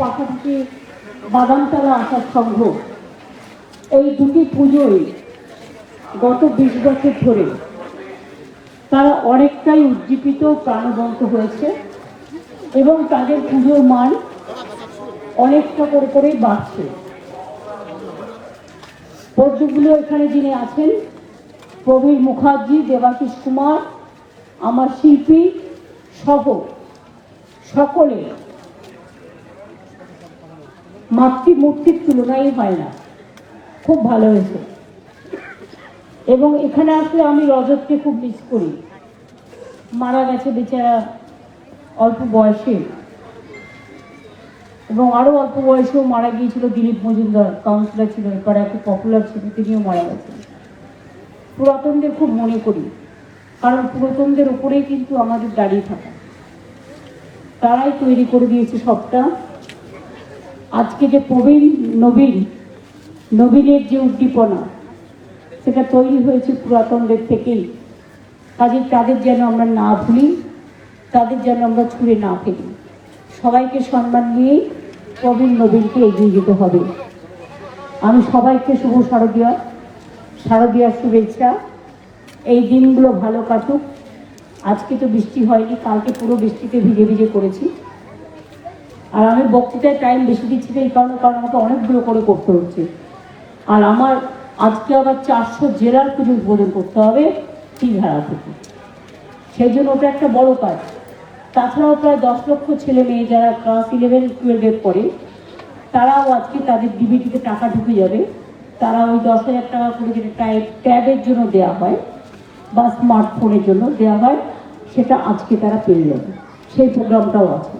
পাশাপাশি বাদামতলা আসার সংঘ। এই দুটি পুজোয় গত বিশ বছর ধরে তারা অনেকটাই উজ্জীবিত প্রাণবন্ত হয়েছে এবং তাদের পুজোর মান অনেকটা করে করেই বাড়ছে। পদ্মগুলো এখানে যিনি আছেন, প্রবীর মুখার্জি, দেবাশিস কুমার, আমার শিল্পী সহ সকলে মাতৃমূর্তির তুলনাই হয় না। খুব ভালো হয়েছে। এবং এখানে আসলে আমি রজতকে খুব মিস করি। মারা গেছে বেচারা অল্প বয়সে। এবং আরও অল্প বয়সেও মারা গিয়েছিল দিলীপ মজুমদার। কাউন্সিলর ছিল, এরপরে খুব পপুলার ছিল, তিনিও মারা গেছেন। পুরাতনদের খুব মনে করি। কারণ পুরাতনদের উপরেই কিন্তু আমাদের দাঁড়িয়ে থাকা। তারাই তৈরি করে দিয়েছে সবটা। আজকে যে প্রবীণ নবীন, নবীনের যে উদ্দীপনা, সেটা তৈরি হয়েছে পুরাতনদের থেকেই। কাজে তাদের যেন আমরা না ভুলি, তাদের যেন আমরা ছুঁড়ে না ফেলি। সবাইকে সম্মান নিয়েই প্রবীণ নবীনকে এগিয়ে যেতে হবে। আমি সবাইকে শুভ শারদীয়া, শারদীয়ার শুভেচ্ছা। এই দিনগুলো ভালো কাটুক। আজকে তো বৃষ্টি হয়নি, কালকে পুরো বৃষ্টিতে ভিজে ভিজে করেছি। আর আমি বক্তৃতায় টাইম বেশি দিচ্ছি না, এই কারণে কারণ আমাকে অনেকগুলো করে করতে হচ্ছে। আর আমার আজকে আবার চারশো জেলার পুজো উদ্বোধন করতে হবে তিনহারা থেকে সেই জন্য ওটা একটা বড় কাজ। তাছাড়াও প্রায় দশ লক্ষ ছেলে মেয়ে যারা ক্লাস ইলেভেন টুয়েলভে পড়ে তারাও আজকে তাদের ডিবিটিতে টাকা ঢুকে যাবে। তারা ওই দশ হাজার টাকা করে যেটা ট্যাব ট্যাবের জন্য দেওয়া হয় বা স্মার্টফোনের জন্য দেওয়া হয়, সেটা আজকে তারা পেয়ে যাবে। সেই প্রোগ্রামটাও আছে।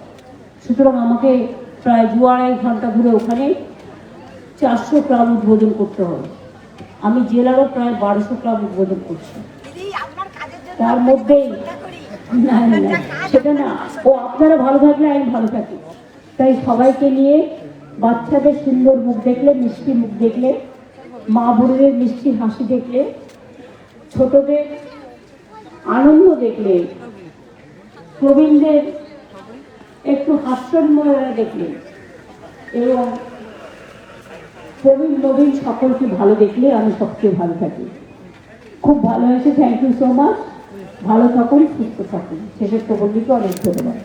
সুতরাং আমাকে প্রায় দু আড়াই ঘণ্টা ঘুরে ওখানে চারশো ক্লাব উদ্বোধন করতে হবে। আমি জেলারও প্রায় বারোশো ক্লাব উদ্বোধন করছি। তার মধ্যেই সেটা না। ও আপনারা ভালো থাকলে আমি ভালো থাকি। তাই সবাইকে নিয়ে বাচ্চাদের সুন্দর মুখ দেখলে মিষ্টি মুখ দেখলে মা বোনদের মিষ্টি হাসি দেখলে ছোটদের আনন্দ দেখলে প্রবীণদের একটু হাস্যময়রা দেখলে এবং প্রবীণ নবীন সকলকে ভালো দেখলে আমি সবচেয়ে ভালো থাকি। খুব ভালো হয়েছে থ্যাংক ইউ সো মাচ ভালো থাকুন, সুস্থ থাকুন। শেষের বললিকে অনেক ধন্যবাদ।